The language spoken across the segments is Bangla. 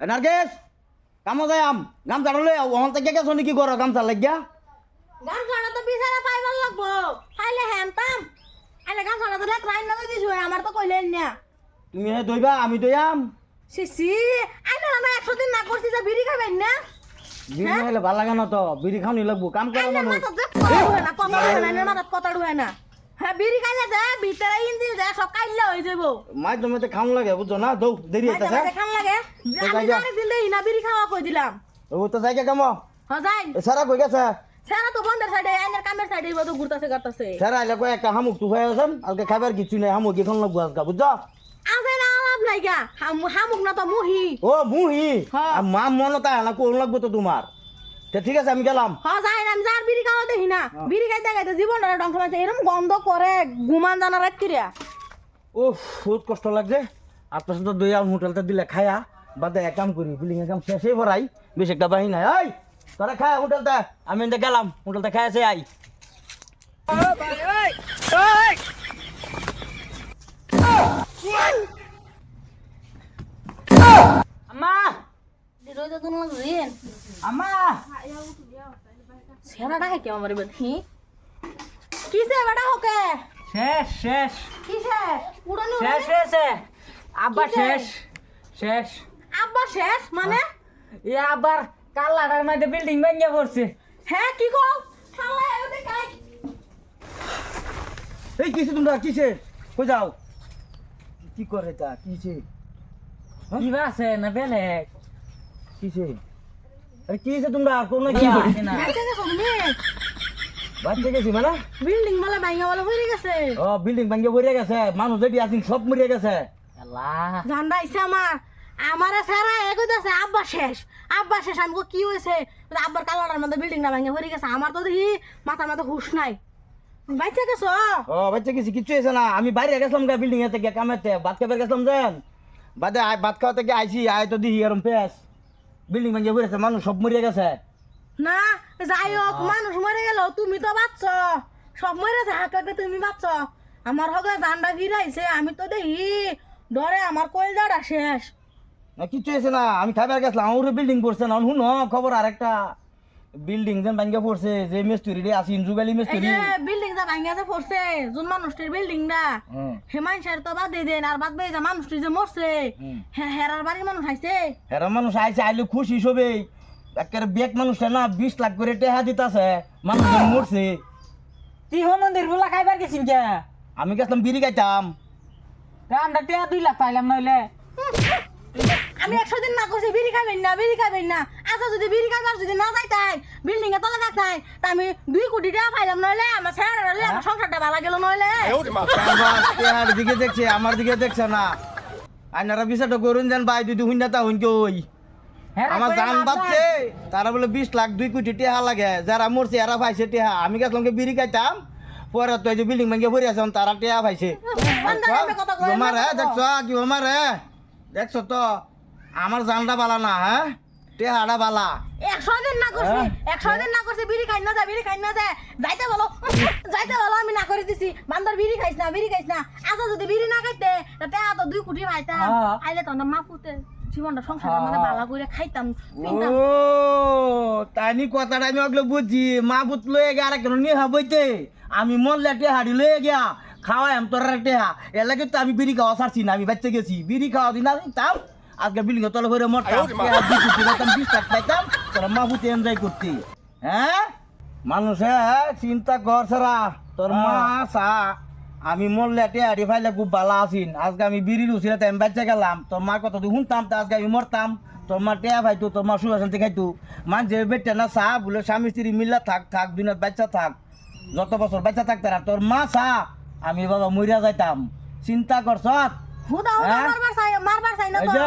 নার্গেস কামো যাই আম। গামছা লই ওহন থেকে গেছো নাকি করো গামছা লাগিয়া? গান ছাড়া তো বিচারে পাইবার লাগবো খাইলে হ্যান্তাম আরে গান ছাড়া তো লাইন না দিছু আমার তো কইলেন না তুমি হে দইবা আমি দইয়াম সিসি আই না না একশো দিন না করছি যে বিড়ি খাবেন না বিড়ি খাইলে ভালো লাগে না তো বিড়ি খাওনি লাগবো? কাম করো মানুষ মাথাত কথা ঢুকে না না কথা ঢুকে না। হ্যাঁ বিড়ি খাইলে যে ভিতরে ইঞ্জিল যে সব কাইলে হয়ে যাব মাছ জমিতে খাওন লাগে বুঝছ না? দৌ দেরি হইতাছে মাঝে খান লাগে। আমি জানি দিন দেই না বিড়ি খাওয়া কই দিলাম। ও তো যাইকে কামো? হ যাই। সারা কই গেছে? সেরা তো বন্ধের সাইডে আইনের কামের সাইডে বড় ঘুরতাছে করতাছে সারা আইলে কই একটা হামুক তুই হয়ে আছেন আজকে খাবার কিছু নাই হামুক এখন লাগবো আজকে বুঝছ? আছে না আলাপ লাইগা হাম- হামুক না তো মুহি। ও মুহি? হ্যাঁ। মা মনে তাই না কোন লাগবো তো তোমার? তা ঠিক আছে আমি গেলাম। হ যাই না আমি যার বিড়ি খাওয়া দেখি না। বিড়ি খাইতে খাইতে জীবনটা ধ্বংস হয়েছে। এরকম গন্ধ করে ঘুমান জানা রাত্রিরা। ও বহুত কষ্ট লাগছে। আপনার সাথে দই আম হোটেলটা দিলে খায়া বাদে এক কাম করি বিল্ডিং এর কাম শেষই ভরাই বেশ একটা বাহি নাই। এই তোরা খায় হোটেলটা আমি এনতে গেলাম হোটেলটা খায় আছে আই আম্মা সেরাটা হে কেমন মারিবেন হি কিসে বেটা হোকে শেষ শেষ কিসে উড়ানো শেষ হয়েছে আব্বা? শেষ শেষ আব্বা শেষ মানে এ আবার কাল্লাটার মধ্যে বিল্ডিং ভেঙে পড়ছে হ্যাঁ কি কও খালা এতে কাই এই কিসে তোমরা কিসে কই যাও কি করে তা কিসে কি আছে না বেলেগ কিসে আরে কিসে তোমরা? কোন কি কি না। বাচ্চা গেছি মানে? বিল্ডিং বলে ভাঙা বলে হয়ে গেছে। ও বিল্ডিং ভাঙ্গে পড়ে গেছে। মানুষ যেটি আছেন সব মরিয়া গেছে। আল্লাহ। জানডা আইছে আমার। আমারে সারা এগোইতেছে আব্বা শেষ। আব্বা শেষ আমি কি হয়েছে? আব্বার কালার মধ্যে বিল্ডিং না ভাঙে পড়ে গেছে। আমার তো দেখি মাথার মধ্যে হুশ নাই। বাইচা গেছো? ও বাচ্চা গেছি কিচ্ছু এসে না। আমি বাইরে গেছিলাম গা বিল্ডিং এ থেকে কামেতে। ভাত খাবার গেছিলাম যেন বাদে আয় ভাত খাওয়া থেকে আইছি আয় তো দিহি এরম পেস বিল্ডিং ভাঙ্গে পড়েছে মানুষ সব মরে গেছে। না যাই হোক মানুষ মরে গেল তুমি তো বাঁচছ সব মরেছে হাতে তুমি বাঁচছ আমার হগে জান্ডা ফিরাইছে আমি তো দেখি ডরে আমার কলজাটা শেষ। না কিচ্ছু হয়েছে না আমি খাবার গেছিলাম আমার বিল্ডিং পড়ছে না শুনো খবর আরেকটা। বিল্ডিং যেন ভাঙ্গে পড়ছে যে মিস্ত্রি রে আসিন যুগালি মিস্ত্রি। বিল্ডিং যা ভাঙিয়া যে পড়ছে যোন মানুষটির বিল্ডিং দা হুম, হে মানুষের তো বাদ দেন আর বাদ যা মানুষটি যে মরছে হেরার বাড়ির মানুষ আইছে। এরা মানুষ আইছে আইলে খুশি সবেই একেবারে বেক মানুষটা না বিশ লাখ করে টেহা দিতাছে মানুষ মরছে। তুই মন্দিরগুলা খাইবার গেছিস কে? আমি গেছিলাম বিড়ি খাইতাম। আমরা টিয়া দুই লাখ পাইলাম নইলে। আমি একশো দিন না করছি বিড়ি খাবেন না বিড়ি খাবেন না। আচ্ছা যদি বিড়ি খাবার যদি না যাইতাই বিল্ডিং এ তলে থাকতাই তা আমি দুই কোটি টাকা পাইলাম নইলে আমার স্যার আমার সংসারটা ভালো গেল নইলে। টেহার দিকে দেখছে আমার দিকে দেখছে না। আইনারা বিষয়টা করুন যেন ভাই যদি হুইনা তা হুইন কই? হ্যাঁ, আমার দাম বাড়ছে তারা বলে বিশ লাখ দুই কোটি টেহা লাগে। যারা মরছে এরা পাইছে টেহা। আমি গেছিলাম কি বিড়ি খাইতাম পরে তো এই যে বিল্ডিং ভেঙে পড়ে আছে তারা টেহা পাইছে। আমার হ্যাঁ দেখছ কি আমার হ্যাঁ দেখছ তো? আমার জানটা বালা না হ্যাঁ? টেহাটা বালা। একশো দিন না করছি হ্যাঁ? একশো দিন না করছি বিড়ি খাই না যা বিড়ি খাই না যা। যাইতে বলো যাইতে বলো আমি না করে দিছি। বান্দর বিড়ি খাইছ না বিড়ি খাইছ না। আচ্ছা যদি বিড়ি না খাইতে তা তো দুই কোটি পাইতাম হ্যাঁ। আইলে তো না মাপুতে জীবনটা সংসারটা মানে হ্যাঁ। ভালো করে খাইতাম ও তাইনি কথাটা আমি ওগুলো বুঝছি মা বুত লয়ে গিয়ে আর কেন নিয়ে হবইতে। আমি মরলে টেহাড়ি লয়ে গিয়া খাওয়াই আমি তোর টেহা। এর লাগে তো আমি বিড়ি খাওয়া ছাড়ছি না আমি বাচ্চা গেছি। বিড়ি খাওয়া দিন আমি তাও আজকে বিল্ডিং তলে করে মরতাম। দুই বিশ লাখ পাইতাম তোরা মা বুতে এনজয় করতি। হ্যাঁ? মানুষে চিন্তা কর সারা। তোর মা সা আমি মরলে টেহাড়ি ফাইলে খুব ভালো আছিন। আজকে আমি বিড়ির উচিলে তাই আমি বাচ্চা গেলাম তোর মা কত তুই শুনতাম তা আজকে আমি মরতাম। তোর মা টেয়া ভাইতো তোর মা সুখে শান্তি খাইতো। মানুষের বেটে না চা বলে স্বামী স্ত্রী মিল্লা থাক থাক দুনিয়ার বাচ্চা থাক। যত বছর বাচ্চা থাকতে আর তোর মা চা আমি বাবা মরিয়া যাইতাম। চিন্তা করছ হুদা হুদা হ্যাঁ? মারবার চাই না যে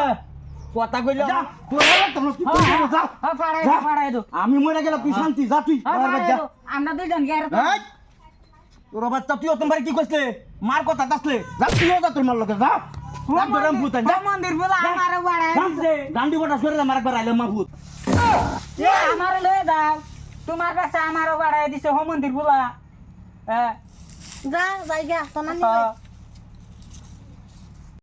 কথা কইলে তুই তোর কি হ্যাঁ, হ্যাঁ, পাড়াই যা। দো, পাড়াই দো। আমি মরে গেলে তুই শান্তি যা তুই হ্যাঁ। আমরা এই, তোর বাচ্চা তুইও তোমার কি কইছিলে মার কথা দাসলে যা তুইও যা তোর মার লগে যা। তোমার কাছে আমারও বাড়াই দিছে হোম মন্দির বলা হ্যাঁ যা যাই গা তো না হ্যাঁ।